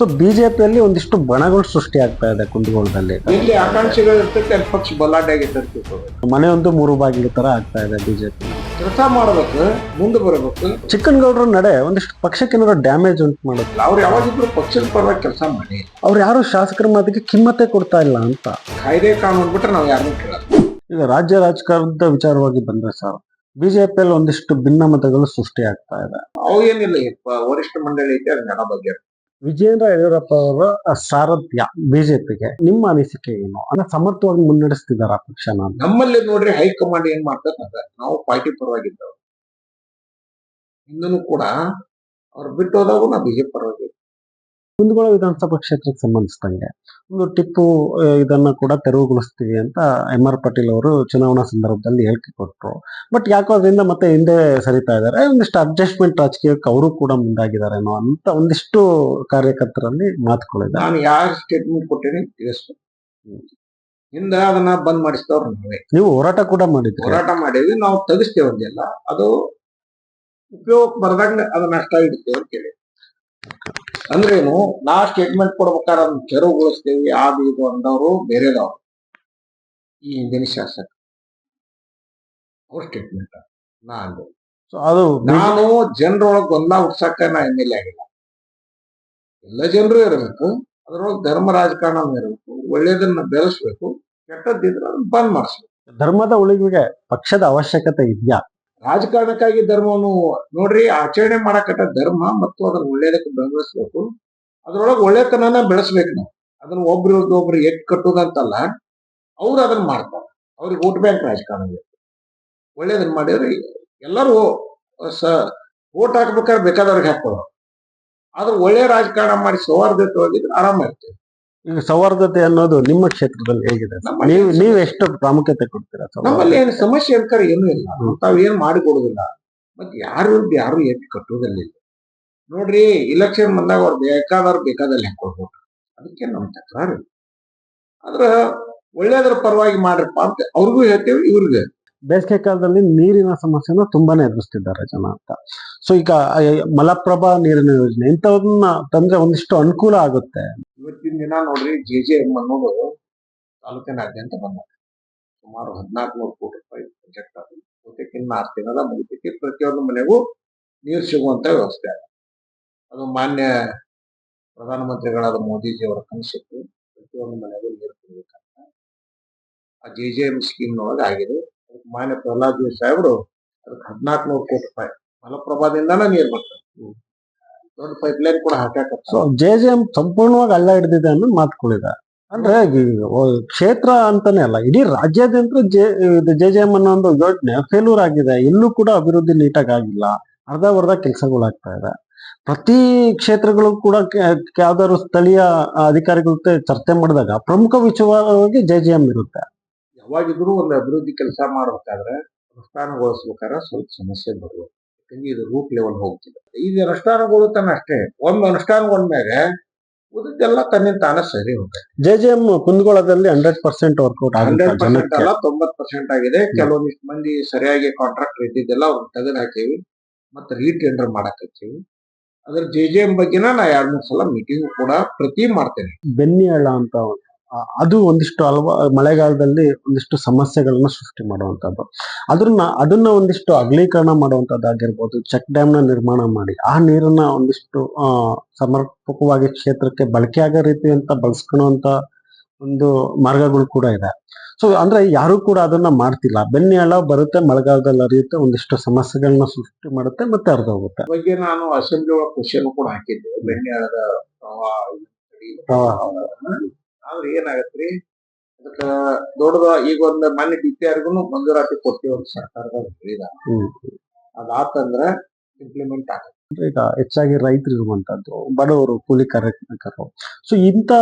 So ಬಿಜೆಪಿಯಲ್ಲಿ ಒಂದಿಷ್ಟು ಬಣಗಳು ಸೃಷ್ಟಿ ಆಗ್ತಾ ಇದೆ ಕುಂದಗೋಳದಲ್ಲಿ. ಇಲ್ಲಿ ಆಕಾಂಕ್ಷಿಗಳು ಇರ್ತೈತೆ ಅಲ್ಲಿ ಪಕ್ಷ ಬಲಾಢ್ಯ ಆಗೈತೆ ಮನೆಯೊಂದು ಮೂರು ಬಾಗಿಲು ತರ ಆಗ್ತಾ ಇದೆ ಬಿಜೆಪಿ. ಕೆಲಸ ಮಾಡ್ಬೇಕು ಮುಂದೆ ಬರಬೇಕು. ಚಿಕ್ಕನಗೌಡರ ನಡೆ ಒಂದಿಷ್ಟು ಪಕ್ಷಕ್ಕೆ ಏನಾದ್ರು ಡ್ಯಾಮೇಜ್ ಉಂಟು ಮಾಡುತ್ತೆ. ಅವ್ರು ಯಾವಾಗಿದ್ರು ಪಕ್ಷದ ಪರವಾಗಿ ಕೆಲಸ ಮಾಡಿ. ಅವ್ರು ಯಾರು ಶಾಸಕರ ಮಾತಿಗೆ ಕಿಮ್ಮತ್ತೆ ಕೊಡ್ತಾ ಇಲ್ಲ ಅಂತ. ಕಾಯ್ದೆ ಕಾನೂನು ಬಿಟ್ರೆ ನಾವು ಯಾರನ್ನೂ ಕೇಳಲ್ಲ. ಈಗ ರಾಜ್ಯ ರಾಜಕಾರಣದ ವಿಚಾರವಾಗಿ ಬಂದ್ರೆ ಸರ್ ಬಿಜೆಪಿಯಲ್ಲಿ ಒಂದಿಷ್ಟು ಭಿನ್ನಮತಗಳು ಸೃಷ್ಟಿ ಆಗ್ತಾ ಇದೆ. ಅವೇನಿಲ್ಲ ವರಿಷ್ಠ ಮಂಡಳಿ ಐತೆ ಅದನ್ನ ಹಣ ಬಗ್ಗೆ. ವಿಜೇಂದ್ರ ಯಡಿಯೂರಪ್ಪ ಅವರ ಸಾರಥ್ಯ ಬಿಜೆಪಿಗೆ, ನಿಮ್ಮ ಅನಿಸಿಕೆ ಏನು? ಅಂದ್ರೆ ಸಮರ್ಥವಾಗಿ ಮುನ್ನಡೆಸ್ತಿದಾರ ಪಕ್ಷನ ನಮ್ಮಲ್ಲಿ ನೋಡ್ರಿ ಹೈಕಮಾಂಡ್ ಏನ್ ಮಾಡ್ತಾರೆ ನಾವು ಪಾರ್ಟಿ ಪರವಾಗಿದ್ದವ್ರು. ಇನ್ನೂ ಕೂಡ ಅವ್ರು ಬಿಟ್ಟು ಹೋದಾಗೂ ನಾವು ಬಿಜೆಪಿ ಪರವಾಗಿ ಕುಂದಗೋಳ ವಿಧಾನಸಭಾ ಕ್ಷೇತ್ರಕ್ಕೆ ಸಂಬಂಧಿಸಿದಂಗೆ ಒಂದು ಟಿಪ್ಪು ಇದನ್ನ ಕೂಡ ತೆರವುಗೊಳಿಸ್ತೀವಿ ಅಂತ ಎಂ ಆರ್ ಪಾಟೀಲ್ ಅವರು ಚುನಾವಣಾ ಸಂದರ್ಭದಲ್ಲಿ ಹೇಳಿಕೆ ಕೊಟ್ಟರು ಬಟ್ ಯಾಕೋ ಅದರಿಂದ ಮತ್ತೆ ಹಿಂದೆ ಸರಿತಾ ಇದ್ದಾರೆ. ಒಂದಿಷ್ಟು ಅಡ್ಜಸ್ಟ್ಮೆಂಟ್ ರಾಜಕೀಯಕ್ಕೆ ಅವರು ಕೂಡ ಮುಂದಾಗಿದ್ದಾರೇನೋ ಅಂತ ಒಂದಿಷ್ಟು ಕಾರ್ಯಕರ್ತರಲ್ಲಿ ಮಾತುಗಳಿದೆ. ನಾನು ಯಾರು ಸ್ಟೇಟ್ಮೆಂಟ್ ಕೊಟ್ಟೇನೆ ಹಿಂದೆ ಅದನ್ನ ಬಂದ್ ಮಾಡಿಸ್ತವ್ರು ನಾವೇ. ನೀವು ಹೋರಾಟ ಕೂಡ ಮಾಡಿದ್ರಿ. ಹೋರಾಟ ಮಾಡಿದ್ವಿ ನಾವು ತೆಗಿಸ್ತೇವೆ ಅದು ಉಪಯೋಗಕ್ಕೆ ಬರ್ದಂಗ ಅದನ್ನ ಅಷ್ಟ ಇಡ್ತೇವೆ ಅಂತ ಹೇಳಿ. ಅಂದ್ರೇನು ನಾ ಸ್ಟೇಟ್ಮೆಂಟ್ ಕೊಡ್ಬೇಕಾದ್ರೆ ಅದನ್ನ ತೆರವುಗೊಳಿಸ್ತೇವೆ ಅದು ಇದು ಅಂದವರು ಬೇರೆದವ್ರು. ಈ ಹಿಂದಿನ ಶಾಸಕ. ಅವ್ರ ಸ್ಟೇಟ್ಮೆಂಟ್ ನಾ ಅಂದೆ. So ಅದು ನಾನು ಜನರೊಳಗೆ ಗೊಂದಲ ಹುಡ್ಸಕ್ಕ ನಾ ಎಂ ಎಲ್ ಎ ಆಗಿಲ್ಲ. ಎಲ್ಲ ಜನರು ಇರಬೇಕು ಅದ್ರೊಳಗೆ ಧರ್ಮ ರಾಜಕಾರಣ ಇರಬೇಕು ಒಳ್ಳೇದನ್ನ ಬೆಳೆಸ್ಬೇಕು ಕೆಟ್ಟದ್ದಿದ್ರೆ ಅದನ್ನ ಬಂದ್ ಮಾಡಿಸ್ಬೇಕು. ಧರ್ಮದ ಉಳಿವಿಗೆ ಪಕ್ಷದ ಅವಶ್ಯಕತೆ ಇದೆಯಾ? ರಾಜಕಾರಣಕ್ಕಾಗಿ ಧರ್ಮವನ್ನು ನೋಡ್ರಿ, ಆಚರಣೆ ಮಾಡಕಟ್ಟ ಧರ್ಮ ಮತ್ತು ಅದನ್ನ ಒಳ್ಳೇದಕ್ಕೆ ಬೆಳೆಸ್ಬೇಕು ಅದ್ರೊಳಗೆ ಒಳ್ಳೆತನನ ಬೆಳೆಸ್ಬೇಕು ನಾವು. ಅದನ್ನ ಒಬ್ರು ಒಬ್ರು ಎಟ್ ಕಟ್ಟುದಂತಲ್ಲ, ಅವ್ರು ಅದನ್ನ ಮಾಡ್ತಾರೆ. ಅವ್ರಿಗೆ ವೋಟ್ ಬ್ಯಾಂಕ್ ರಾಜಕಾರಣ ಒಳ್ಳೇದನ್ನ ಮಾಡಿದ್ರೆ ಎಲ್ಲರೂ ಸ, ವೋಟ್ ಹಾಕ್ಬೇಕಾದ್ರೆ ಬೇಕಾದವ್ರಿಗೆ ಹಾಕೊಳ್ಳೋ ಆದ್ರೆ ಒಳ್ಳೆ ರಾಜಕಾರಣ ಮಾಡಿ ಸೌಹಾರ್ದಯುತವಾಗಿದ್ರೆ ಆರಾಮ ಈಗ ಸೌಹಾರ್ದತೆ ಅನ್ನೋದು ನಿಮ್ಮ ಕ್ಷೇತ್ರದಲ್ಲಿ ಹೇಗಿದೆ? ನೀವು ನೀವು ಎಷ್ಟು ಪ್ರಾಮುಖ್ಯತೆ ಕೊಡ್ತೀರಾ ನಮ್ಮಲ್ಲಿ ಏನು ಸಮಸ್ಯೆ ಅಂತಾರೆ ಏನೂ ಇಲ್ಲ ತಾವೇನು ಏನ್ ಮಾಡಿಕೊಡುದಿಲ್ಲ ಮತ್ತೆ ಯಾರು ಯಾರು ಎತ್ತಿ ಕಟ್ಟುವುದಿಲ್ಲ. ನೋಡ್ರಿ ಇಲೆಕ್ಷನ್ ಬಂದಾಗ ಅವ್ರು ಬೇಕಾದವ್ರು ಬೇಕಾದಲ್ಲಿ ಹಾಕೊಳ್ಬೋದು ಅದಕ್ಕೆ ನಮ್ಮ ತಕರಾರು ಇಲ್ಲ. ಆದ್ರ ಒಳ್ಳೇದ್ರ ಪರವಾಗಿ ಮಾಡ್ರಪ್ಪ ಅಂತ ಅವ್ರಿಗೂ ಹೇಳ್ತೇವೆ ಇವ್ರಿಗೆ ಬೇಸಿಗೆ ಕಾಲದಲ್ಲಿ ನೀರಿನ ಸಮಸ್ಯೆನ ತುಂಬಾನೇ ಎದುರಿಸ್ತಿದ್ದಾರೆ ಜನ ಅಂತ. ಸೊ ಈಗ ಮಲಪ್ರಭಾ ನೀರಿನ ಯೋಜನೆ, ಇಂಥವನ್ನ ತಂದ್ರೆ ಒಂದಿಷ್ಟು ಅನುಕೂಲ ಆಗುತ್ತೆ. ಇವತ್ತಿನ ದಿನ ನೋಡ್ರಿ ಜೆ ಜೆ ಎಂ ಅನ್ನೋದು ತಾಲೂಕಿನಾದ್ಯಂತ ಬಂದ ಸುಮಾರು ಹದಿನಾಲ್ಕು ನೂರು ಕೋಟಿ ರೂಪಾಯಿ ಪ್ರಾಜೆಕ್ಟ್ ಅದು. ಬಹುತೇಕ ಆರು ತಿಂಗಳ ಮುಗಿದಕ್ಕೆ ಪ್ರತಿಯೊಂದು ಮನೆಗೂ ನೀರು ಸಿಗುವಂತ ವ್ಯವಸ್ಥೆ ಅದ ಅದು ಮಾನ್ಯ ಪ್ರಧಾನಮಂತ್ರಿಗಳಾದ ಮೋದಿಜಿ ಅವರ ಕನಸಿತ್ತು. ಪ್ರತಿಯೊಂದು ಮನೆಗೂ ನೀರು ಕೊಡ್ಬೇಕಂತ ಆ ಜೆ ಜೆ ಎಂ ಸ್ಕೀಮ್ ನೊಳಗೆ ಆಗಿದೆ. ಮಾನ್ಯ ಪ್ರಹ್ಲಾದ್ ಜೋಶಿ ಸಾಹೇಬರು ಅದಕ್ಕೆ ಹದಿನಾಲ್ಕು ನೂರು ಕೋಟಿ ರೂಪಾಯಿ ಮಲಪ್ರಭಾದಿಂದಾನ ನೀರು ಬರ್ತದೆ ದೊಡ್ಡ ಪೈಪ್ ಲೈನ್ ಕೂಡ ಹಾಕ ಸೊ ಜೆ ಜೆ ಎಂ ಸಂಪೂರ್ಣವಾಗಿ ಅಲ್ಲ ಹಿಡಿದಿದೆ ಅನ್ನೋ ಮಾತುಗಳಿದೆ ಅಂದ್ರೆ ಕ್ಷೇತ್ರ ಅಂತಾನೆ ಅಲ್ಲ ಇಡೀ ರಾಜ್ಯಾದ್ಯಂತ ಜೆ ಜೆ ಜೆ ಎಂ ಅನ್ನೋ ಒಂದು ಯೋಜನೆ ಫೇಲ್ಯೂರ್ ಆಗಿದೆ. ಎಲ್ಲೂ ಕೂಡ ಅಭಿವೃದ್ಧಿ ನೀಟಾಗಿ ಆಗಿಲ್ಲ. ಅರ್ಧ ವರ್ಧ ಕೆಲಸಗಳಾಗ್ತಾ ಇದೆ. ಪ್ರತಿ ಕ್ಷೇತ್ರಗಳು ಕೂಡ ಯಾವ್ದಾದ್ರು ಸ್ಥಳೀಯ ಅಧಿಕಾರಿಗಳ ಜೊತೆ ಚರ್ಚೆ ಮಾಡಿದಾಗ ಪ್ರಮುಖ ವಿಚಾರವಾಗಿ ಜೆ ಜೆ ಎಂ ಇರುತ್ತೆ. ಯಾವಾಗಿದ್ರು ಒಂದು ಅಭಿವೃದ್ಧಿ ಕೆಲಸ ಮಾಡ್ಬೇಕಾದ್ರೆ ಅನುಷ್ಠಾನಗೊಳಿಸ್ಬೇಕಾದ್ರೆ ಸ್ವಲ್ಪ ಸಮಸ್ಯೆ ಬರುವ ಯಾಕಂದ್ರೆ ಇದು ರೂಟ್ ಲೆವೆಲ್ ಹೋಗ್ತಿದೆ. ಈಗ ಅನುಷ್ಠಾನಗೊಳ್ತಾನೆ ಅಷ್ಟೇ. ಒಮ್ಮೆ ಅನುಷ್ಠಾನಗೊಂಡ್ಮೇಲೆ ಉಳಿದೆಲ್ಲ ತನ್ನಿಂದ ತಾನೇ ಸರಿ ಹೋಗುತ್ತೆ. J J M ಕುಂದಗೋಳದಲ್ಲಿ hundred percent workout hundred percent ಅಲ್ಲ ತೊಂಬತ್ ಪರ್ಸೆಂಟ್ ಆಗಿದೆ. ಕೆಲವೊಂದಿಷ್ಟು ಮಂದಿ ಸರಿಯಾಗಿ ಕಾಂಟ್ರಾಕ್ಟ್ ಇದ್ದಿದ್ದೆಲ್ಲ ಅವ್ರನ್ನ ತೆಗೆದು ಹಾಕೀವಿ ಮತ್ತೆ ರೀಟೆಂಡರ್ ಮಾಡಕ್ ಹಚ್ಚೀವಿ ಅದ್ರ ಜೆ ಜೆ ಎಂ ಬಗ್ಗೆನ ನಾ ಎರಡ್ ಮೂರ್ ಸಲ ಮೀಟಿಂಗ್ ಕೂಡ ಪ್ರತಿ ಮಾಡ್ತೇನೆ. ಬೆನ್ನಿ ಹಳ್ಳ ಅಂತ ಅದು ಒಂದಿಷ್ಟು ಹಲವ ಮಳೆಗಾಲದಲ್ಲಿ ಒಂದಿಷ್ಟು ಸಮಸ್ಯೆಗಳನ್ನ ಸೃಷ್ಟಿ ಮಾಡುವಂತದ್ದು ಅದನ್ನ ಅದನ್ನ ಒಂದಿಷ್ಟು ಅಗಲೀಕರಣ ಮಾಡುವಂತದ್ದಾಗಿರ್ಬೋದು ಚೆಕ್ ಡ್ಯಾಮ್ನ ನಿರ್ಮಾಣ ಮಾಡಿ ಆ ನೀರನ್ನ ಒಂದಿಷ್ಟು ಸಮರ್ಪಕವಾಗಿ ಕ್ಷೇತ್ರಕ್ಕೆ ಬಳಕೆ ಆಗೋ ರೀತಿ ಅಂತ ಬಳಸ್ಕೊಳ್ಳುವಂತ ಒಂದು ಮಾರ್ಗಗಳು ಕೂಡ ಇದೆ. ಸೊ ಅಂದ್ರೆ ಯಾರು ಕೂಡ ಅದನ್ನ ಮಾಡ್ತಿಲ್ಲ. ಬೆನ್ನಿ ಬರುತ್ತೆ ಮಳೆಗಾಲದಲ್ಲಿ ಅರಿಯುತ್ತೆ ಒಂದಿಷ್ಟು ಸಮಸ್ಯೆಗಳನ್ನ ಸೃಷ್ಟಿ ಮಾಡುತ್ತೆ ಮತ್ತೆ ಅರ್ಧ ಹೋಗುತ್ತೆ ಬಗ್ಗೆ ನಾನು ಅಸೆಂಬ್ಲಿ ಒಳಗೆ ಕ್ವಶನ್ ಕೂಡ ಹಾಕಿದ್ದೆ. ಹಳದ ತಡಿ- ಆದ್ರೆ ಏನಾಗತ್ರಿ? ಅದಕ್ಕ ದೊಡ್ಡದ ಈಗ ಒಂದ್ ಮನೆ ಡಿ ಪಿ ಆರ್ಗು ಮಂಜೂರಾತಿ ಕೊಡ್ತೀವಿ ಒಂದು ಸರ್ಕಾರದ ಹೇಳಿದ ಅದಾತಂದ್ರ ಇಂಪ್ಲಿಮೆಂಟ್ ಆಗುತ್ತೆ. ಈಗ ಹೆಚ್ಚಾಗಿ ರೈತರು ಇರುವಂತದ್ದು ಬಡವರು ಕೂಲಿ ಕಾರ್ಮಿಕರು ಸೊ ಇಂತ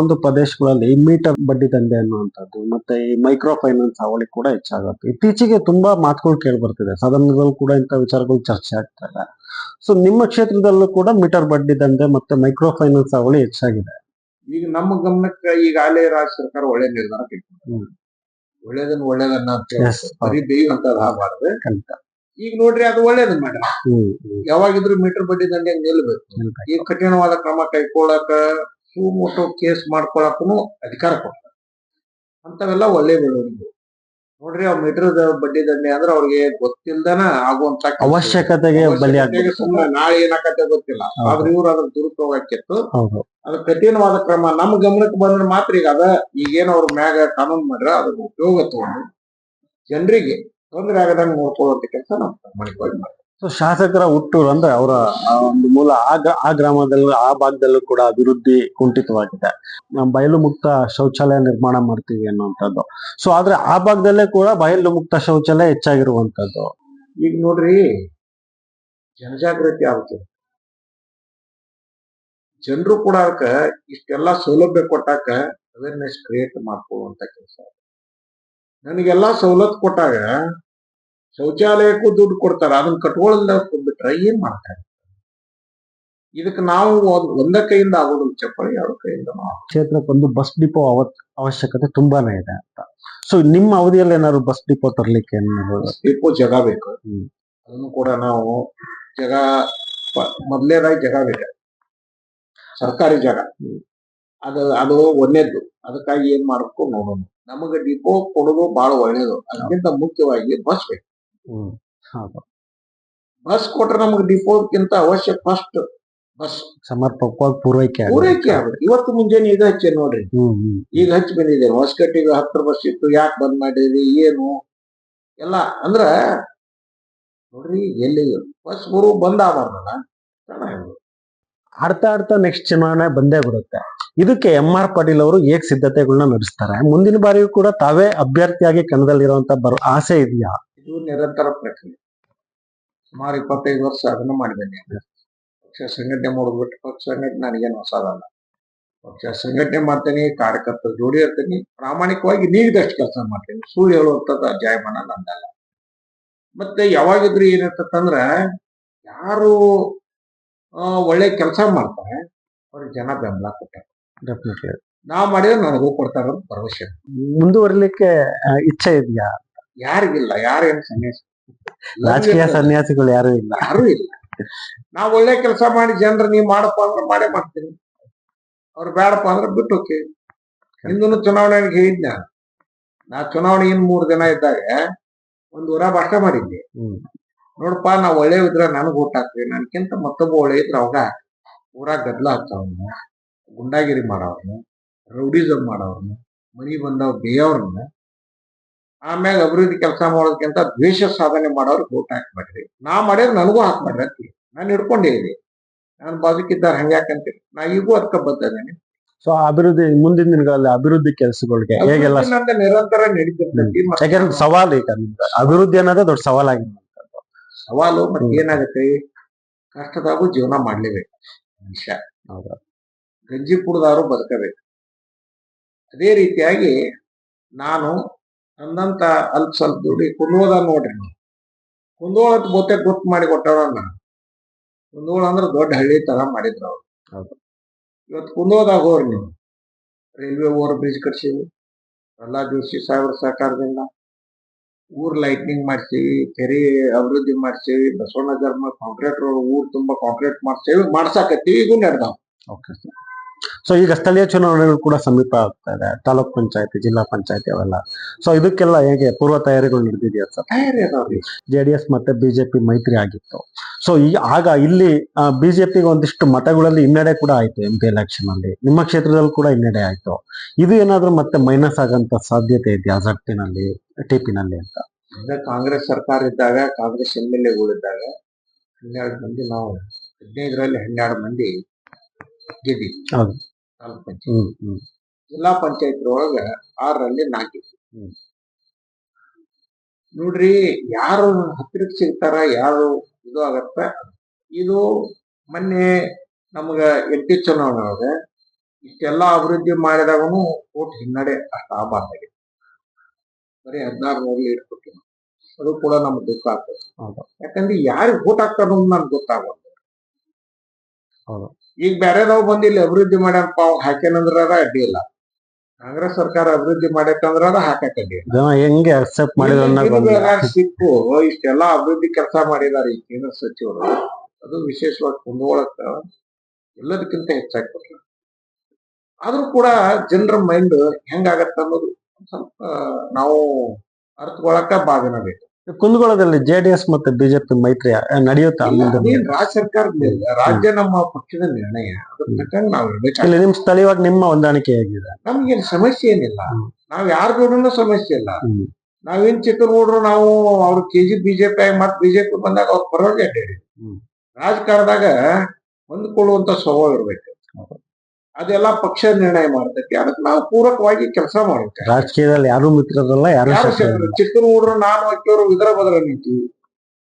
ಒಂದು ಪ್ರದೇಶಗಳಲ್ಲಿ ಮೀಟರ್ ಬಡ್ಡಿ ದಂಧೆ ಅನ್ನುವಂಥದ್ದು ಮತ್ತೆ ಈ ಮೈಕ್ರೋ ಫೈನಾನ್ಸ್ ಅವಳಿ ಕೂಡ ಹೆಚ್ಚಾಗುತ್ತೆ. ಇತ್ತೀಚೆಗೆ ತುಂಬಾ ಮಾತುಗಳು ಕೇಳಿ ಬರ್ತಿದೆ ಸದನದಲ್ಲೂ ಕೂಡ ಇಂಥ ವಿಚಾರಗಳು ಚರ್ಚೆ ಆಗ್ತಾ ಇದೆ. ಸೊ ನಿಮ್ಮ ಕ್ಷೇತ್ರದಲ್ಲೂ ಕೂಡ ಮೀಟರ್ ಬಡ್ಡಿ ದಂಧೆ ಮತ್ತೆ ಮೈಕ್ರೋ ಫೈನಾನ್ಸ್ ಅವಳಿ ಹೆಚ್ಚಾಗಿದೆ. ಈಗ ನಮ್ಮ ಗಮನಕ್ಕೆ ಈಗಾಗಲೇ ರಾಜ್ಯ ಸರ್ಕಾರ ಒಳ್ಳೆ ನಿರ್ಧಾರ ಒಳ್ಳೇದನ್ನ ಒಳ್ಳೇದನ್ನ ಅಂತ ಬರೀ ಬೇಯುವಂತದ್ದು ಆಗಬಾರ್ದು ಈಗ ನೋಡ್ರಿ ಅದು ಒಳ್ಳೇದನ್ನ ಹ್ಮ್ ಯಾವಾಗಿದ್ರು ಮೀಟರ್ ಬಡ್ಡಿ ದಂಡೆ ನಿಲ್ಬೇಕು? ಈಗ ಕಠಿಣವಾದ ಕ್ರಮ ಕೈಗೊಳ್ಳಕ ಸುಮೋಟೋ ಕೇಸ್ ಮಾಡ್ಕೊಳಕೂ ಅಧಿಕಾರ ಕೊಡ್ತಾರೆ. ಅಂತವೆಲ್ಲ ಒಳ್ಳೆ ಬೆಳವಣಿಗೆ. ನೋಡ್ರಿ ಅವ್ರ ಮೀಟರ್ ಬಡ್ಡಿ ದಂಡೆ ಅಂದ್ರೆ ಅವ್ರಿಗೆ ಗೊತ್ತಿಲ್ದನ ಆಗುವಂತ ಅವಶ್ಯಕತೆಗೆ ಸುಮ್ಮನೆ ನಾಳೆ ಏನಾಕತ್ತೆ ಗೊತ್ತಿಲ್ಲ. ಆದ್ರೆ ಇವ್ರು ಅದ್ರ ದುರುಪಯೋಗ ಆಕಿತ್ತು ಅದು ಕಠಿಣವಾದ ಕ್ರಮ. ನಮ್ಮ ಗಮನಕ್ಕೆ ಬಂದ್ರೆ ಮಾತ್ರ ಈಗ ಅದ. ಈಗೇನು ಅವ್ರ ಮ್ಯಾಗ ಕಾನೂನು ಮಾಡ್ರ ಅದ್ರ ಉಪಯೋಗ ತಗೊಂಡು ಜನರಿಗೆ ತೊಂದರೆ ಆಗದಂಗೆ ನೋಡ್ಕೊಳ್ಳುವಂತ ಕೆಲಸ ನಾವು ಪ್ರಾಮಾಣಿಕವಾಗಿ ಮಾಡ್ತೀವಿ. ಸೊ ಶಾಸಕರ ಹುಟ್ಟೂರು ಅಂದ್ರೆ ಅವರ ಒಂದು ಮೂಲ ಆ ಆ ಗ್ರಾಮದಲ್ಲೂ ಆ ಭಾಗದಲ್ಲೂ ಕೂಡ ಅಭಿವೃದ್ಧಿ ಕುಂಠಿತವಾಗಿದೆ. ನಾವು ಬಯಲು ಮುಕ್ತ ಶೌಚಾಲಯ ನಿರ್ಮಾಣ ಮಾಡ್ತೀವಿ ಅನ್ನುವಂಥದ್ದು. ಸೊ ಆದ್ರೆ ಆ ಭಾಗದಲ್ಲೇ ಕೂಡ ಬಯಲು ಮುಕ್ತ ಶೌಚಾಲಯ ಹೆಚ್ಚಾಗಿರುವಂತದ್ದು ಈಗ ನೋಡ್ರಿ ಜನಜಾಗೃತಿ ಆಗುತ್ತೆ. ಜನರು ಕೂಡ ಅದಕ್ಕೆ ಇಷ್ಟೆಲ್ಲ ಸೌಲಭ್ಯ ಕೊಟ್ಟಾಕ ಅವೇರ್ನೆಸ್ ಕ್ರಿಯೇಟ್ ಮಾಡ್ಕೊಳ್ಳುವಂತ ಕೆಲಸ ನನಗೆಲ್ಲ ಸವಲತ್ತು ಕೊಟ್ಟಾಗ ಶೌಚಾಲಯಕ್ಕೂ ದುಡ್ಡು ಕೊಡ್ತಾರ ಅದನ್ನ ಕಟ್ಕೊಳ್ಳಿಂದ ಬಿಟ್ರೆ ಏನ್ ಮಾಡ್ತಾರೆ? ಇದಕ್ಕೆ ನಾವು ಅದು ಒಂದ ಕೈಯಿಂದ ಆಗೋದು ಚಪ್ಪಲಿ ಎರಡು ಕೈಯಿಂದ ಕ್ಷೇತ್ರಕ್ಕೆ ಕ್ಷೇತ್ರಕ್ಕೊಂದು ಬಸ್ ಡಿಪೋ ಅವತ್ ಅವಶ್ಯಕತೆ ತುಂಬಾನೇ ಇದೆ ಅಂತ. ಸೊ ನಿಮ್ಮ ಅವಧಿಯಲ್ಲಿ ಏನಾದ್ರು ಬಸ್ ಡಿಪೋ ತರ್ಲಿಕ್ಕೆ ಬಸ್ ಡಿಪೋ ಜಗ ಬೇಕು. ಅದನ್ನು ಕೂಡ ನಾವು ಜಗ ಮೊದ್ಲೇದಾಗಿ ಜಾಗ ಬೇಕು. ಸರ್ಕಾರಿ ಜಾಗ. ಅದು ಅದು ಒಂದೇದ್ದು. ಅದಕ್ಕಾಗಿ ಏನ್ ಮಾಡಬೇಕು ನೋಡೋಣ. ನಮಗೆ ಡಿಪೋ ಕೊಡೋದು ಬಹಳ ಒಳ್ಳೇದು. ಅದಕ್ಕಿಂತ ಮುಖ್ಯವಾಗಿ ಬಸ್ ಬೇಕು. ಬಸ್ ಕೊಟ್ರೆ ನಮಗೆ ಡಿಪೋಕ್ಕಿಂತ ಅವಶ್ಯ ಫಸ್ಟ್ ಬಸ್ ಸಮರ್ಪಕವಾಗಿ ಪೂರೈಕೆ. ಪೂರೈಕೆ ಆಗುತ್ತೆ ಇವತ್ತು ಮುಂಜಾನೆ ಈಗ ಹಚ್ಚಿ ನೋಡ್ರಿ. ಈಗ ಹಚ್ಚಿ ಬಂದಿದ್ದೇನೆ. ಹೊಸಕಟ್ಟಿಗೆ ಹತ್ರ ಬಸ್ ಇತ್ತು. ಯಾಕೆ ಬಂದ್ ಮಾಡಿದ್ರಿ? ಏನು? ಎಲ್ಲ ಅಂದ್ರ ನೋಡ್ರಿ ಎಲ್ಲಿ ಬಸ್ ಬರು ಬಂದ್ ಆಗಬಾರ್ದಲ್ಲ? ಚೆನ್ನಾಗಿ ಆಡ್ತಾ ಆಡ್ತಾ ನೆಕ್ಸ್ಟ್ ಚುನಾವಣೆ ಬಂದೇ ಬಿಡುತ್ತೆ. ಇದಕ್ಕೆ ಎಂ ಆರ್ ಪಾಟೀಲ್ ಅವರು ಏಕ್ ಸಿದ್ಧತೆಗಳನ್ನ ನಡೆಸ್ತಾರೆ. ಮುಂದಿನ ಬಾರಿಯೂ ಕೂಡ ತಾವೇ ಅಭ್ಯರ್ಥಿಯಾಗಿ ಕಣದಲ್ಲಿರುವಂತ ಬರೋ ಆಸೆ ಇದೆಯಾ? ಇದು ನಿರಂತರ ಪ್ರಕ್ರಿಯೆ. ಸುಮಾರು ಇಪ್ಪತ್ತೈದು ವರ್ಷ ಅದನ್ನ ಮಾಡಿದ್ದೇನೆ ಪಕ್ಷ ಸಂಘಟನೆ ಮಾಡಿಬಿಟ್ಟು ಪಕ್ಷ ಸಂಘಟನೆ ನನಗೇನು ಹೊಸದಲ್ಲ ಪಕ್ಷ ಸಂಘಟನೆ ಮಾಡ್ತೇನೆ, ಕಾರ್ಯಕರ್ತರ ಜೋಡಿ ಇರ್ತೀನಿ. ಪ್ರಾಮಾಣಿಕವಾಗಿ ನೀಡಿದಷ್ಟು ಕೆಲಸ ಮಾಡ್ತೇನೆ. ಸುಳ್ಳು ಹೇಳುವಂಥದ್ದು ಜಾಯಮಾನ ನಂದಲ್ಲ. ಮತ್ತೆ ಯಾವಾಗಿದ್ರು ಏನಿರ್ತಂದ್ರ ಯಾರು ಒಳ್ಳೆ ಕೆಲಸ ಮಾಡ್ತಾರೆ. ಅವ್ರಿಗೆ ಜನ ಬೆಂಬಲ ಕೊಟ್ಟಾರೆ. ಡೆಫಿನೆಟ್ಲಿ ನಾವು ಮಾಡಿದ್ರೆ ನನಗೂ ಕೊಡ್ತಾರ ಭರವಸೆ. ಮುಂದುವರಿಲಿಕ್ಕೆ ಇಚ್ಛೆ ಇದೆಯಾ? ಯಾರಿಗಿಲ್ಲ ಯಾರೇನು ಸನ್ಯಾಸ? ರಾಜಕೀಯ ಸನ್ಯಾಸಿಗಳು ಯಾರು ಇಲ್ಲ. ಯಾರು ಇಲ್ಲ. ನಾವು ಒಳ್ಳೆ ಕೆಲಸ ಮಾಡಿ ಜನರು ನೀವು ಮಾಡಪ್ಪ ಅಂದ್ರೆ ಮಾಡೇ ಮಾಡ್ತೀನಿ ಅವ್ರು ಬೇಡಪ್ಪ ಅಂದ್ರೆ ಬಿಟ್ಟು ಹೋಗಿ ಹಿಂದೂ ಚುನಾವಣೆಗೆ ಹೇಳಿದ್ನ ನಾ ಚುನಾವಣೆ ಇನ್ ಮೂರು ದಿನ ಇದ್ದಾಗ ಒಂದು ಊರ ಭಾಷೆ ಮಾಡಿದ್ದೆ ನೋಡಪ್ಪ ನಾ ಒಳ್ಳೆ ಇದ್ರೆ ನನಗ್ ಊಟ ಹಾಕ್ರಿ. ನನ್ಕಿಂತ ಮತ್ತೊಬ್ಬ ಒಳ್ಳೆ ಇದ್ರೆ ಅವಾಗ ಊರಾಗ ಗದ್ಲ ಹಾಕ್ತಾವನ್ನ ಗುಂಡಾಗಿರಿ ಮಾಡವ್ರನ್ನ ರೌಡಿಸಮ್ ಮಾಡವ್ರನ್ನ ಮನಿ ಬಂದವ್ ಬೇಯವ್ರನ್ನ ಆಮೇಲೆ ಅಭಿವೃದ್ಧಿ ಕೆಲಸ ಮಾಡೋದಕ್ಕಿಂತ ದ್ವೇಷ ಸಾಧನೆ ಮಾಡೋರು ಊಟ ಹಾಕ್ಬೇಡ್ರಿ. ನಾ ಮಾಡಿದ್ರೆ ನನಗೂ ಹಾಕ್ಬೇಡ್ರಿ ಅಂತ ನಾನು ಹಿಡ್ಕೊಂಡಿದ್ದೀನಿ ನಾನು ಬಾಜುಕಿದ್ದಾರೆ ಹಂಗೆ ಯಾಕಂತ ನಾ ಈಗೂ ಅದಕ್ಕೆ ಬದ್ದೇನೆ ಸೊ ಅಭಿವೃದ್ಧಿ ಮುಂದಿನ ದಿನಗಳಲ್ಲಿ ಅಭಿವೃದ್ಧಿ ಕೆಲಸಗಳಿಗೆ ಹೇಗೆಲ್ಲ ನಿರಂತರ ನಡೀತಿರ್ತೈತಿ ಯಾಕಂದ್ರೆ ಸವಾಲು ಈಗ ಅಭಿವೃದ್ಧಿ ಅನ್ನೋದೇ ದೊಡ್ಡ ಸವಾಲಾಗಿರುವಂತದ್ದು ಸವಾಲು ಮತ್ತೆ ಏನಾಗತ್ತೆ? ಕಷ್ಟದಾಗೂ ಜೀವನ ಮಾಡ್ಲೇಬೇಕು ಮನುಷ್ಯ. ಹೌದು. ಗಂಜಿ ಕುಡ್ದಾರು ಬದುಕಬೇಕು. ಅದೇ ರೀತಿಯಾಗಿ ನಾನು ಅಂದಂತ ಅಲ್ಪ ಸ್ವಲ್ಪ ದುಡಿ ಕುಂದೋಳ ನೋಡ್ರಿ ನಾವು. ಕುಂದೋಳ ಗೊತ್ತೆ ಬಹುತೇಕ ಗೊತ್ತು ಮಾಡಿ ಕೊಟ್ಟವ್ರ ನಾನು. ಕುಂದೋಳ ಅಂದ್ರೆ ದೊಡ್ಡ ಹಳ್ಳಿ ತರ ಮಾಡಿದ್ರು ಅವ್ರು. ಹೌದು. ಇವತ್ತು ಕುಂದೋದಾಗ ಹೋಗ್ರಿ ನೀವು. ರೈಲ್ವೆ ಓವರ್ ಬ್ರಿಡ್ಜ್ ಕಟ್ಸಿದ್ವಿ ಪ್ರಹ್ಲಾದ್ ಜೋಶಿ ಸಾಹೇಬ್ರ ಸಹಕಾರದಿಂದ ಊರ್ ಲೈಟ್ನಿಂಗ್ ಮಾಡ್ಸೀವಿ ಕೆರೆ ಅಭಿವೃದ್ಧಿ ಮಾಡ್ಸೇವಿ, ಬಸವಣ್ಣ ಧರ್ಮ ಕಾಂಕ್ರೀಟ್ ಊರ್ ತುಂಬಾ ಕಾಂಕ್ರೀಟ್ ಮಾಡ್ಸೇವಿ, ಮಾಡ್ಸಾಕತ್ತೀವಿ ಇದು ನಡೆದಾವ್. ಓಕೆ ಸೊ ಈಗ ಸ್ಥಳೀಯ ಚುನಾವಣೆಗಳು ಕೂಡ ಸಮೀಪ ಆಗ್ತಾ ಇದೆ. ತಾಲೂಕ್ ಪಂಚಾಯತಿ ಜಿಲ್ಲಾ ಪಂಚಾಯತಿ ಅವೆಲ್ಲ. ಸೊ ಇದಕ್ಕೆಲ್ಲ ಹೇಗೆ ಪೂರ್ವ ತಯಾರಿಗಳು ನಡೆದಿದೆಯಾ ಸರ್? ತಯಾರಿ ಅದಾವ್ರಿ ಜೆಡಿಎಸ್ ಮತ್ತೆ ಬಿಜೆಪಿ ಮೈತ್ರಿ ಆಗಿತ್ತು. ಸೊ ಈ ಆಗ ಇಲ್ಲಿ ಬಿಜೆಪಿಗೆ ಒಂದಿಷ್ಟು ಮತಗಳಲ್ಲಿ ಹಿನ್ನಡೆ ಕೂಡ ಆಯ್ತು ಎಂ ಪಿ ಎಲೆಕ್ಷನ್ ಅಲ್ಲಿ. ನಿಮ್ಮ ಕ್ಷೇತ್ರದಲ್ಲಿ ಕೂಡ ಹಿನ್ನಡೆ ಆಯ್ತು. ಇದು ಏನಾದ್ರೂ ಮತ್ತೆ ಮೈನಸ್ ಆಗಂತ ಸಾಧ್ಯತೆ ಇದೆಯಾ ಜಟ್ಟಿನಲ್ಲಿ ಟಿಪಿನಲ್ಲಿ ಅಂತ? ಕಾಂಗ್ರೆಸ್ ಸರ್ಕಾರ ಇದ್ದಾಗ ಕಾಂಗ್ರೆಸ್ ಎಂ ಎಲ್ ಎಗಳಿದ್ದಾಗ ಹನ್ನೆರಡು ಮಂದಿ ನಾವು ಹದಿನೈದರಲ್ಲಿ ಹನ್ನೆರಡು ಮಂದಿ ಗೆದ್ದಿ ಹೌದು. ತಾಲೂಕ್ ಪಂಚಾಯತ್. ಹ್ಮ್ ಹ್ಮ್. ಜಿಲ್ಲಾ ಪಂಚಾಯತ್ ಒಳಗ ಆರರಲ್ಲಿ ನಾಲ್ಕು. ಹ್ಮ್. ನೋಡ್ರಿ ಯಾರು ಹತ್ತಿರಕ್ಕೆ ಸಿಗ್ತಾರ ಯಾರು ಇದು ಆಗತ್ತ? ಇದು ಮೊನ್ನೆ ನಮಗ ಎಂ ಟಿ ಚುನಾವಣೆ ಒಳಗ ಇಷ್ಟೆಲ್ಲಾ ಅಭಿವೃದ್ಧಿ ಮಾಡಿದಾಗನು ಓಟ್ ಹಿನ್ನಡೆ ಅಷ್ಟ ಆಗಬಾರ್ದಾಗಿದೆ ಬರೀ ಹದಿನಾರು ನೂರಲ್ಲಿ ಇಟ್ಬಿಟ್ಟು ಅದು ಕೂಡ ನಮ್ಗೆ ದುಃಖ ಆಗ್ತದೆ. ಹೌದು. ಯಾಕಂದ್ರೆ ಯಾರಿಗೆ ಓಟ್ ಹಾಕ್ತಾರ ನನ್ಗೆ ಗೊತ್ತಾಗೋದು ಹೌದು. ಈಗ ಬೇರೆದವ್ ಬಂದು ಇಲ್ಲಿ ಅಭಿವೃದ್ಧಿ ಮಾಡ್ಯಾನಪ್ಪ ಅವ್ ಹಾಕ್ಯಾನಂದ್ರ ಅಡ್ಡಿ ಇಲ್ಲ. ಕಾಂಗ್ರೆಸ್ ಸರ್ಕಾರ ಅಭಿವೃದ್ಧಿ ಮಾಡೈತಂದ್ರ ಅದ ಹಾಕಕ್ಕಡ್ಡಿ ಅಡ್ಡಿ ಹೆಂಗೆ ಅಕ್ಸೆಪ್ಟ್ ಮಾಡಿದ್ರು ಅನ್ನೋದು ಒಂದು- ಸಿಕ್ಕು ಇಷ್ಟೆಲ್ಲಾ ಅಭಿವೃದ್ಧಿ ಕೆಲಸ ಮಾಡಿದಾರೆ ಈ ಕೇಂದ್ರ ಸಚಿವರು. ಅದು ವಿಶೇಷವಾಗಿ ಕುಂದಗೋಳಕ್ಕ ಎಲ್ಲದಕ್ಕಿಂತ ಹೆಚ್ಚಾಗಿ ಕೊಟ್ರು ಆದ್ರೂ ಕೂಡ ಜನರ ಮೈಂಡ್ ಹೆಂಗಾಗತ್ತ ಅನ್ನೋದು ಒಂದ್ ಸ್ವಲ್ಪ ನಾವು ಅರ್ಥಗೊಳಕ ಬಾಗಿನ ಬೇಕು. ಕುಂದಗೋಳದಲ್ಲಿ ಜೆಡಿಎಸ್ ಮತ್ತೆ ಬಿಜೆಪಿ ಮೈತ್ರಿ ನಡೆಯುತ್ತಾ ರಾಜ್ಯ ಸರ್ಕಾರದ ರಾಜ್ಯ ನಮ್ಮ ಪಕ್ಷದ ನಿರ್ಣಯ. ಇಲ್ಲಿ ನಿಮ್ ಸ್ಥಳೀಯವಾಗಿ ನಿಮ್ಮ ಹೊಂದಾಣಿಕೆ ಆಗಿದೆ ನಮ್ಗೇನು ಸಮಸ್ಯೆ ಏನಿಲ್ಲ. ನಾವ್ ಯಾರ ಜೋಡನು ಸಮಸ್ಯೆ ಇಲ್ಲ. ನಾವೇನ್ ಚಿಕ್ಕ ನೋಡ್ರು ನಾವು ಅವ್ರ ಕೆಜಿ ಬಿಜೆಪಿ ಮತ್ತೆ ಬಿಜೆಪಿ ಬಂದಾಗ ಅವ್ರ ಪರವಾಗಿ ಅಡ್ಡಾಡಿ. ರಾಜಕಾರಣದಾಗ ಹೊಂದ್ಕೊಳ್ಳುವಂತ ಸ್ವಭಾವ ಇರ್ಬೇಕು. ಅದೆಲ್ಲ ಪಕ್ಷ ನಿರ್ಣಯ ಮಾಡ್ತೈತಿ ಅದಕ್ಕೆ ನಾವು ಪೂರಕವಾಗಿ ಕೆಲಸ ಮಾಡ್ಬೇಕು ರಾಜಕೀಯದಲ್ಲಿ ಯಾರು ಮಿತ್ರರಲ್ಲ ಯಾರು ಯಾರು ಶತ್ರುರಲ್ಲ. ಚಿಕ್ಕ ನೋಡ್ರು ನಾನು ಅಕ್ಕಿಯವರು ಇದರ ಬದಲ ನಿಂತೀವಿ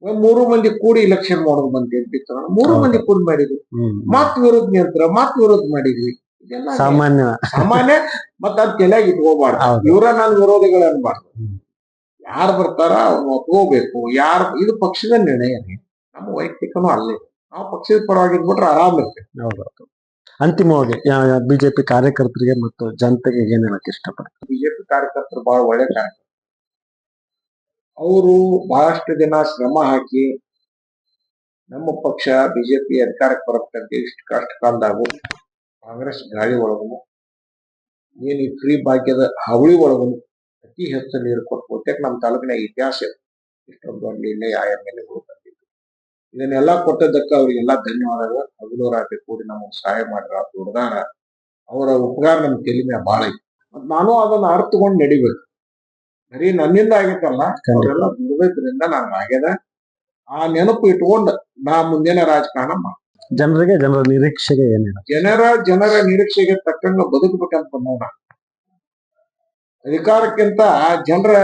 ಒಂದ್ ಮೂರು ಮಂದಿ ಕೂಡಿ ಇಲೆಕ್ಷನ್ ಮಾಡೋದು ಬಂದಿ ಮೂರು ಮಂದಿ ಕೂಡಿ ಮಾಡಿದ್ವಿ. ಮಾತ್ ವಿರೋಧ ನಿಯಂತ್ರ ಮಾತ್ ವಿರೋಧ ಮಾಡಿದ್ವಿ. ಸಾಮಾನ್ಯ. ಸಾಮಾನ್ಯ ಮತ್ತ ಅದ್ ತಲೆಯಾಗಿ ಇಟ್ಕೋಬಾರ್ದು. ಇವರ ನಾನು ವಿರೋಧಿಗಳು ಅನ್ಬಾರ್ದು. ಯಾರು ಬರ್ತಾರ ಅವ್ರು ಒಪ್ಕೋಬೇಕು ಯಾರು ಇದು ಪಕ್ಷದ ನಿರ್ಣಯ. ನಮ್ಮ ವೈಯಕ್ತಿಕನೂ ಅಲ್ಲೇ. ನಾವು ಪಕ್ಷದ ಪರವಾಗಿದ್ಬಿಟ್ರೆ ಆರಾಮ್ ಇರ್ತೇವೆ. ಅಂತಿಮವಾಗಿ ಬಿಜೆಪಿ ಕಾರ್ಯಕರ್ತರಿಗೆ ಮತ್ತು ಜನತೆಗೆ ಏನ್ ಹೇಳಕ್ ಇಷ್ಟಪಡ್ತಾರೆ ಬಿಜೆಪಿ ಕಾರ್ಯಕರ್ತರು ಬಹಳ ಒಳ್ಳೆ ಕಾರ್ಯಕರ್ತರು ಅವರು ಬಹಳಷ್ಟು ದಿನ ಶ್ರಮ ಹಾಕಿ ನಮ್ಮ ಪಕ್ಷ ಬಿಜೆಪಿ ಅಧಿಕಾರಕ್ಕೆ ಬರಬೇಕಂತ ಇಷ್ಟು ಕಷ್ಟ ಕಾಲದಾಗು ಕಾಂಗ್ರೆಸ್ ಗಾಳಿ ಒಳಗನು, ಏನು ಈ ಫ್ರೀ ಭಾಗ್ಯದ ಹಾವಳಿ ಒಳಗನು ಅತಿ ಹೆಚ್ಚು ನೀರು ಕೊಟ್ಟು, ಬಹುತೇಕ ನಮ್ಮ ತಾಲೂಕಿನ ಇತಿಹಾಸ. ಇಷ್ಟೊಂದು ಅಲ್ಲಿ ಇಲ್ಲೇ ಆ ಎಂ ಎಲ್ ಎಗಳು ಬಂದಿದ್ದು ಇದನ್ನೆಲ್ಲ ಕೊಟ್ಟದ್ದಕ್ಕೆ ಅವರಿಗೆಲ್ಲ ಧನ್ಯವಾದಗಳು. ಹಗಲು ರಾತ್ರಿ ಕೂಡಿ ನಮಗೆ ಸಹಾಯ ಮಾಡಿರ ದುಡ್ದಾರ ಅವರ ಉಪಕಾರ ನಮ್ಮ ತಲೆ ಮೇಲೆ ಬಹಳ ಐತಿ ಮತ್ತ್ ನಾನು ಅದನ್ನ ಅರ್ಥಕೊಂಡು ನಡಿಬೇಕು. ಬರೀ ನನ್ನಿಂದ ಆಗೈತಲ್ಲ ಅವರೆಲ್ಲ ದುಡಿದ್ರಿಂದ ನಾನು ಆಗ್ಯದ. ಆ ನೆನಪು ಇಟ್ಕೊಂಡು ನಾ ಮುಂದಿನ ರಾಜಕಾರಣ ಮಾಡ ಜನರಿಗೆ ಜನರ ನಿರೀಕ್ಷೆಗೆ ಏನಿಲ್ಲ. ಜನರ ಜನರ ನಿರೀಕ್ಷೆಗೆ ತಕ್ಕಂಗ ಬದುಕಬೇಕಂತ ನೋಡ. ಅಧಿಕಾರಕ್ಕಿಂತ ಜನರ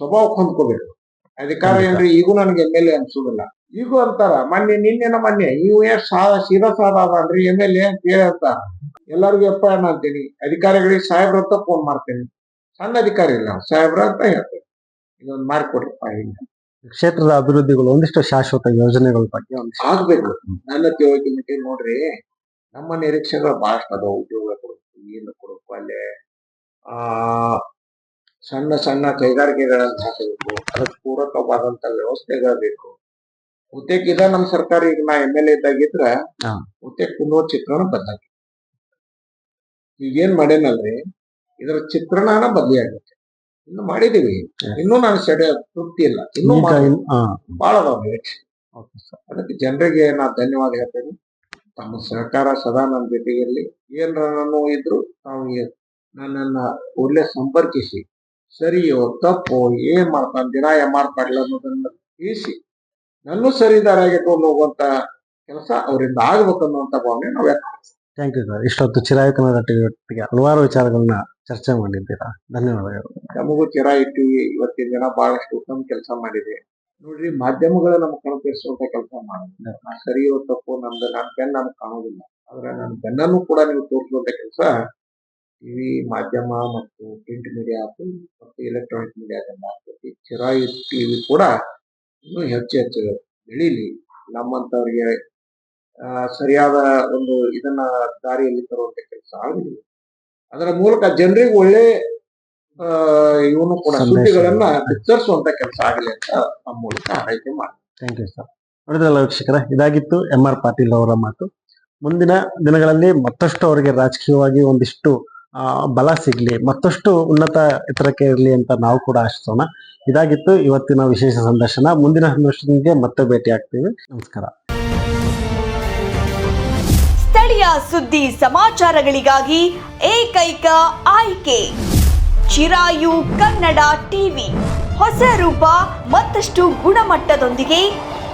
ಸ್ವಭಾವ ಹೊಂದ್ಕೋಬೇಕು ಅಧಿಕಾರ. ಏನ್ರಿ ಈಗೂ ನನಗೆ ಎಂ ಎಲ್ ಎ ಅನ್ಸುದಿಲ್ಲ. ಈಗೂ ಅಂತಾರ ಮೊನ್ನೆ ನಿನ್ನೆನ ಮೊನ್ನೆ ನೀವು ಎಷ್ಟು ಸಾದ ಸೀದಾ ಸಾದ ಅದನ್ರಿ ಎಂ ಎಲ್ ಎ ಅಂತ ಹೇಳಿ ಅಂತಾರ. ಎಲ್ಲರಿಗೂ ಎಪ್ಪ ಅಂತೀನಿ ಅಧಿಕಾರಿಗಳಿಗೆ ಸಾಹೇಬ್ರ ಅಂತ ಫೋನ್ ಮಾಡ್ತೀನಿ. ಸಣ್ಣ ಅಧಿಕಾರಿ ಇಲ್ಲ ಸಾಹೇಬ್ರ ಅಂತ ಹೇಳ್ತೇನೆ. ಇದೊಂದು ಮಾಡಿಕೊಡ್ರಪ್ಪ ಹಿಂಗ ಕ್ಷೇತ್ರದ ಅಭಿವೃದ್ಧಿಗಳು ಒಂದಿಷ್ಟು ಶಾಶ್ವತ ಯೋಜನೆಗಳ ಬಗ್ಗೆ ಒಂದ್ ಆಗ್ಬೇಕು. ನನ್ನ ತಿಳುವಳಿಕೆ ಮಟ್ಟಿಗೆ ನೋಡ್ರಿ ನಮ್ಮ ನಿರೀಕ್ಷೆಗಳು ಬಹಳಷ್ಟು ಅದಾವ. ಉದ್ಯೋಗ ಕೊಡಬೇಕು ಏನು ಕೊಡಬೇಕು ಅಲ್ಲೇ. ಆ ಸಣ್ಣ ಸಣ್ಣ ಕೈಗಾರಿಕೆಗಳನ್ನ ಹಾಕಬೇಕು. ಅದಕ್ಕೆ ಪೂರಕವಾದಂತ ವ್ಯವಸ್ಥೆಗಳು ಬೇಕು. ಬಹುತೇಕ ಇದ ನಮ್ಮ ಸರ್ಕಾರ ಈಗ ನಾ ಎಂ ಎಲ್ ಎ ಇದ್ದಾಗಿದ್ರ ಹಾ. ಬಹುತೇಕ ಕುಂದೋ ಚಿತ್ರಣ ಬದಲಾಗಿ ಈಗೇನ್ ಮಾಡೇನಲ್ರಿ? ಇದರ ಚಿತ್ರಣನ ಬದಲಿ ಆಗುತ್ತೆ ಇನ್ನು ಮಾಡಿದೀವಿ. ಇನ್ನು ಇನ್ನೂ ನಾನು ಸೆಡೆ ತೃಪ್ತಿ ಇಲ್ಲ. ಇನ್ನು ಈಗ. ಇನ್- ಹಾ, ಬಹಳ. ಅದಕ್ಕೆ ಜನರಿಗೆ ನಾ ಧನ್ಯವಾದ ಹೇಳ್ತೇನೆ. ತಮ್ಮ ಸಹಕಾರ ಸದಾ ನನ್ನ ಜೊತೆಗಿರಲಿ ಏನ್ರ ನಾನು ಇದ್ರು ತಾವು ಏ- ನನ್ನನ್ನ ಒಳ್ಳೆ ಸಂಪರ್ಕಿಸಿ. ಸರಿಯೋ ತಪ್ಪೋ ಏನ್ ಮಾಡ್ತಾನೆ ದಿನ ಎಂ ಆರ್ ಪಾಟೀಲ್ ಅನ್ನೋದನ್ನ ತಿಳಿಸಿ. ನನ್ನೂ ಸರಿ ದಾರಿಯಾಗಿ ಇಟ್ಕೊಂಡು ಹೋಗುವಂತ ಕೆಲಸ ಅವರಿಂದ ಆಗ್ಬೇಕು ಅನ್ನುವಂತ ಭಾವನೆ ನಾವು ವ್ಯಕ್ತ ಥ್ಯಾಂಕ್ ಯು ಸರ್ ಇಷ್ಟೊತ್ತು ಚಿರಾಯು ಕನ್ನಡ ಟಿವಿ ಹಲವಾರು ವಿಚಾರಗಳನ್ನ ಚರ್ಚೆ ಮಾಡಿದ್ದೀರಾ? ಧನ್ಯವಾದಗಳು. ನಮಗೂ ಚಿರ ಟಿವಿ ಇವತ್ತಿನ ದಿನ ಬಹಳಷ್ಟು ಉತ್ತಮ ಕೆಲಸ ಮಾಡಿದೆ. ನೋಡ್ರಿ ಮಾಧ್ಯಮಗಳು ನಮ್ಗೆ ಕಣತಿಸುವಂತ ಕೆಲಸ ಮಾಡಿದೆ ಸರಿಯೋ ತಪ್ಪು ನಮ್ದು ನನ್ನ ಬೆನ್ನ ನಮ್ಗೆ ಕಾಣೋದಿಲ್ಲ. ಆದ್ರೆ ನನ್ನ ಬೆನ್ನನ್ನು ಕೂಡ ನೀವು ತೋರಿಸುವಂತ ಕೆಲಸ ಟಿವಿ ಮಾಧ್ಯಮ ಮತ್ತು ಪ್ರಿಂಟ್ ಮೀಡಿಯಾ ಮತ್ತು ಎಲೆಕ್ಟ್ರಾನಿಕ್ ಮೀಡಿಯಾದಿಂದ ಆಗ್ತೈತಿ ಚಿರಾಯಿ ಟಿವಿ ಕೂಡ ಇನ್ನೂ ಹೆಚ್ಚು ಹೆಚ್ಚು ಬೆಳೀಲಿ ನಮ್ಮಂತವ್ರಿಗೆ ಆ, ಸರಿಯಾದ ಒಂದು ಇದನ್ನ ದಾರಿಯಲ್ಲಿ ತರುವಂತ ಕೆಲಸ ಆಗಲಿ ಅದರ ಮೂಲಕ ಜನರಿಗೆ ಒಳ್ಳೆ ಇವನು ಕೂಡ. ಸುದ್ದಿಗಳನ್ನ ಬಿತ್ತರಿಸುವಂತ ಕೆಲಸ ಆಗಲಿ ಅಂತ ನಮ್ಮ ಮೂಲಕ ಆರೈಕೆ ಮಾಡಿ ಥ್ಯಾಂಕ್ ಯು ಸರ್ ನೋಡಿದ್ರಲ್ಲ ವೀಕ್ಷಕರ ಇದಾಗಿತ್ತು ಎಂ ಆರ್ ಪಾಟೀಲ್ ಅವರ ಮಾತು. ಮುಂದಿನ ದಿನಗಳಲ್ಲಿ ಮತ್ತಷ್ಟು ಅವರಿಗೆ ರಾಜಕೀಯವಾಗಿ ಒಂದಿಷ್ಟು ಬಲ ಸಿಗ್ಲಿ ಮತ್ತಷ್ಟು ಉನ್ನತ ಎತ್ತರಕ್ಕೆ ಇರಲಿ ಅಂತ ನಾವು ಕೂಡ ಆಶಿಸೋಣ. ಇದಾಗಿತ್ತು. ಇವತ್ತಿನ ವಿಶೇಷ ಸಂದರ್ಶನ. ಮುಂದಿನ ಸಂದರ್ಶನಕ್ಕೆ ಮತ್ತೆ ಭೇಟಿ ಆಗ್ತೀವಿ. ನಮಸ್ಕಾರ. ಸ್ಥಳೀಯ ಸುದ್ದಿ ಸಮಾಚಾರಗಳಿಗಾಗಿ ಏಕೈಕ ಆಯ್ಕೆ. ಚಿರಾಯು ಕನ್ನಡ ಟಿವಿ. ಹೊಸ ರೂಪ, ಮತ್ತಷ್ಟು ಗುಣಮಟ್ಟದೊಂದಿಗೆ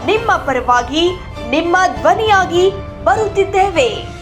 ನಿಮ್ಮ ಪರವಾಗಿ ನಿಮ್ಮ ಧ್ವನಿಯಾಗಿ ಬರುತ್ತಿದ್ದೇವೆ.